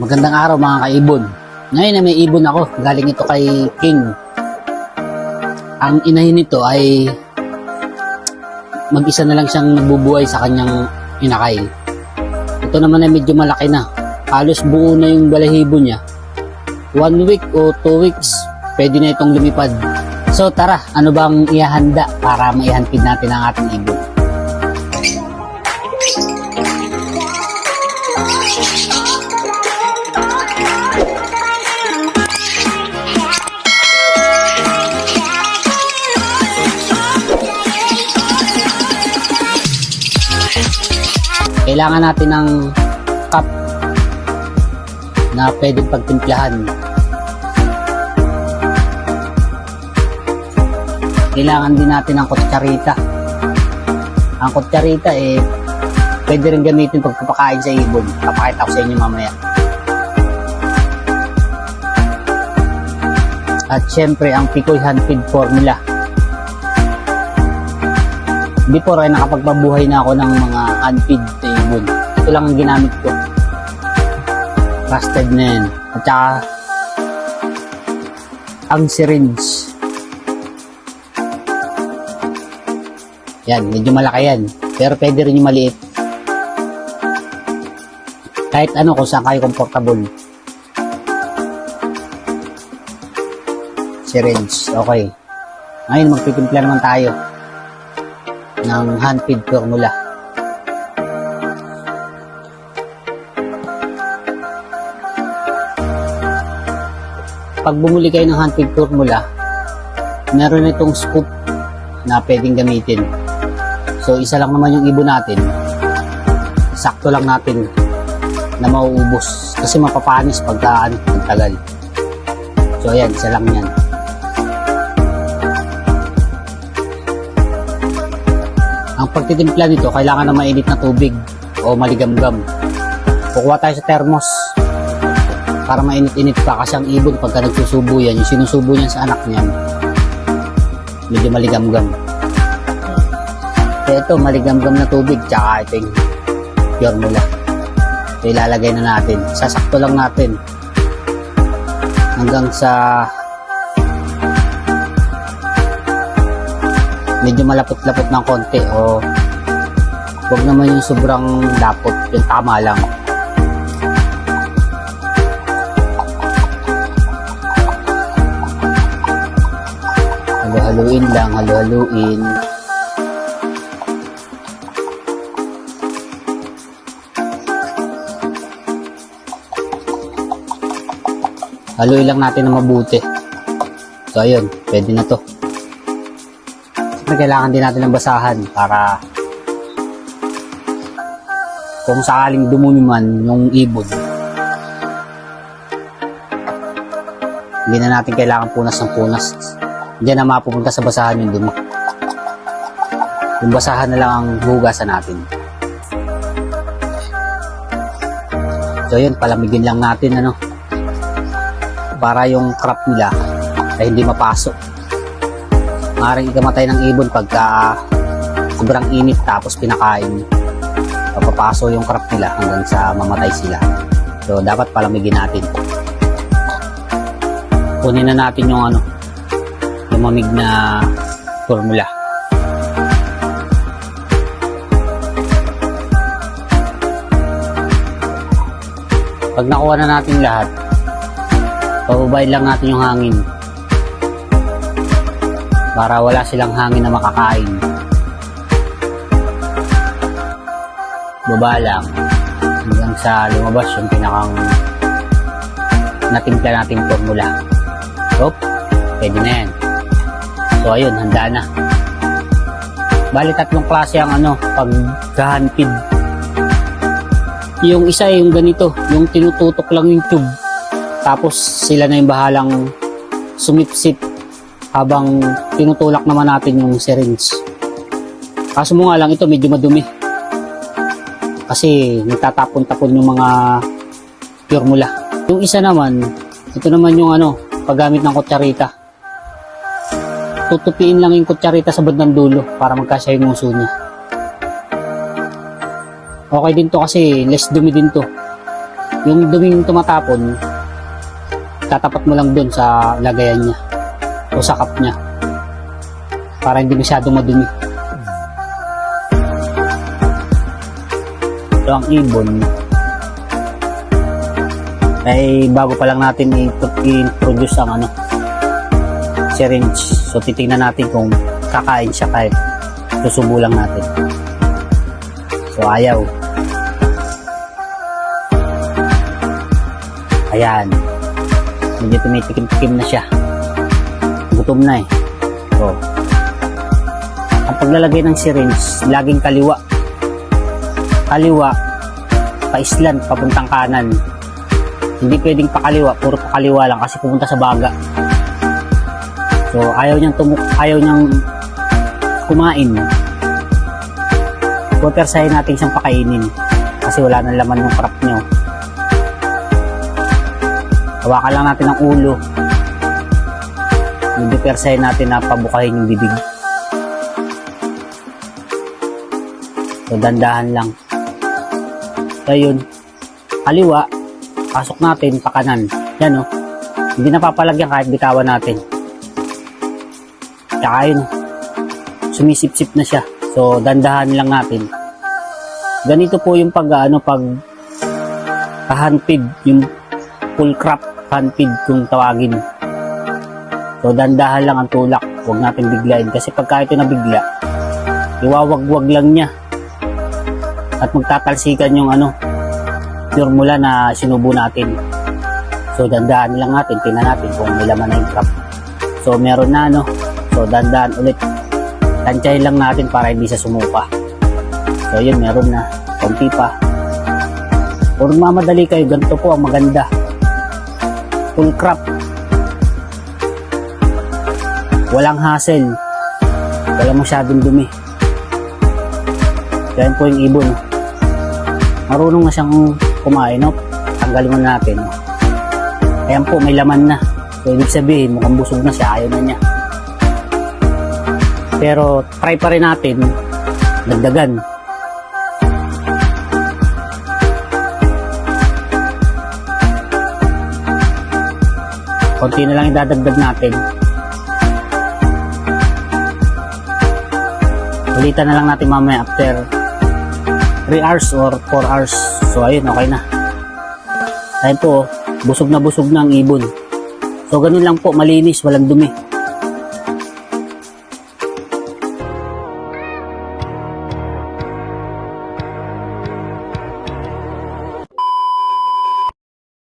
Magandang araw mga kaibon. Ngayon na may ibon ako. Galing ito kay King. Ang inahin nito ay mag-isa na lang siyang nagbubuhay sa kanyang inakay. Ito naman ay medyo malaki na. Halos buo na yung balahibo niya. One week o two weeks, pwede na itong lumipad. So tara, ano bang ihahanda para maihantid natin ang ating ibon? Kailangan natin ng cup na pwedeng pagtimplahan. Kailangan din natin ng kutsarita. Ang kutsarita eh, pwede rin gamitin pagpapakain sa ibon. Papakita ko sa inyo mamaya. At syempre, ang Picoy Hand Feed Formula. Before ay nakapagpabuhay na ako ng mga hand feed sa ibon. Ito lang ang ginamit ko. Trusted na yan. At saka, ang syringe. Yan, medyo malaki yan. Pero pwede rin yung maliit. Kahit ano kung saan kayo comfortable. Syringe, okay. Ngayon, magtitimpla naman tayo ng hand feed formula. Pag bumuli kayo ng hand feed formula, meron itong scoop na pwedeng gamitin. So, isa lang naman yung ibon natin. Sakto lang natin na mauubos kasi mapapanis pagka ano, tagal. So, ayan, isa lang yan. Pagtitimpla nito, kailangan na mainit na tubig o maligamgam. Kukuha tayo sa thermos para mainit-init pa kasi ang ibon pagka nagsusubo yan, yung sinusubo niya sa anak niyan, medyo maligamgam. So ito, maligamgam na tubig, tsaka ito yung formula. So ilalagay na natin. Sasakto lang natin hanggang sa medyo malapot-lapot ng konti o huwag naman yung sobrang lapot, yung tama lang. Halo-haluin lang, halo-haluin. Haluin lang natin na mabuti. So ayun, pwede na to. Siyempre kailangan din natin ng basahan para kung sakaling dumumi man yung ibon. Hindi na natin kailangan punas ng punas. Diyan na mapupunta sa basahan yung dumi. Yung basahan na lang ang hugasan natin. So yun, palamigin lang natin ano. Para yung crop nila ay hindi mapasok. Maaaring ikamatay ng ibon pagka sobrang init tapos pinakain. Papapaso yung crop nila hanggang sa mamatay sila. So dapat palamigin natin. Kunin na natin yung ano, lumamig na formula. Pag nakuha na natin lahat, pababayin lang natin yung hangin para wala silang hangin na makakain. Baba lang hanggang sa lumabas yung pinakang natimpla nating formula. So, pwede na yan. So, ayun, handa na. Bali, tatlong klase ang ano, pagkahanpid. Yung isa yung ganito, yung tinututok lang yung tube. Tapos, sila na yung bahalang sumipsip habang tinutulak naman natin yung syringe. Kaso mo nga lang, ito medyo madumi. Kasi nagtatapon-tapon yung mga formula. Yung isa naman, ito naman yung ano, paggamit ng kutsarita. Tutupiin lang yung kutsarita sa bandang dulo para magkasya yung uso niya. Okay din to kasi less dumi din to. yung duming tumatapon, tatapat mo lang dun sa lagayan niya o sa cup niya para hindi masyado madumi. Ito ang ibon ay bago pa lang natin i-introduce ang ano syringe. So titingnan natin kung kakain siya kahit susubo lang natin. So ayaw. Ayan. Medyo tumitikim-tikim na siya. Gutom na eh. So, ang paglalagay ng syringe, laging kaliwa. Kaliwa, pa-island, papuntang kanan. Hindi pwedeng pakaliwa, puro pakaliwa lang kasi pupunta sa baga. So, ayaw niyang tumuk ayaw niyang kumain. Pupersahin natin siyang pakainin kasi wala nang laman yung crop niyo. Hawakan lang natin ang ulo. Yung depersahin natin na pabukahin yung bibig. So, dandahan lang. So, yun. Kaliwa, pasok natin pa kanan. Yan, oh. Hindi napapalagyan kahit bitawan natin. Tsaka yun, sumisip-sip na siya. So, dandahan lang natin. Ganito po yung pag, ano, pag handpid, yung full crop handpid kung tawagin. So, dandahan lang ang tulak. Huwag natin biglain. Kasi pagka ito nabigla, iwawag-wag lang niya. At magtatalsikan yung ano, formula na sinubo natin. So, dandahan lang natin. Tingnan natin kung may laman na yung crop. So, meron na, no? So, dandahan ulit. Tansyahin lang natin para hindi siya sumupa. So, yun, meron na. Konti pa. Kung mamadali kayo, ganito po ang maganda. Full crop. Walang hassle. Walang masyadong dumi. Yan po yung ibon. Marunong na siyang kumain. No? Tanggalin mo natin. no? Ayan po, may laman na. So, ibig sabihin, mukhang busog na siya. Ayaw na niya. Pero, try pa rin natin. Dagdagan. Konti na lang idadagdag natin. Ulitan na lang natin mamaya after 3 hours or 4 hours. So ayun, okay na. Ayun po, busog na busog na ang ibon. So ganun lang po, malinis, walang dumi.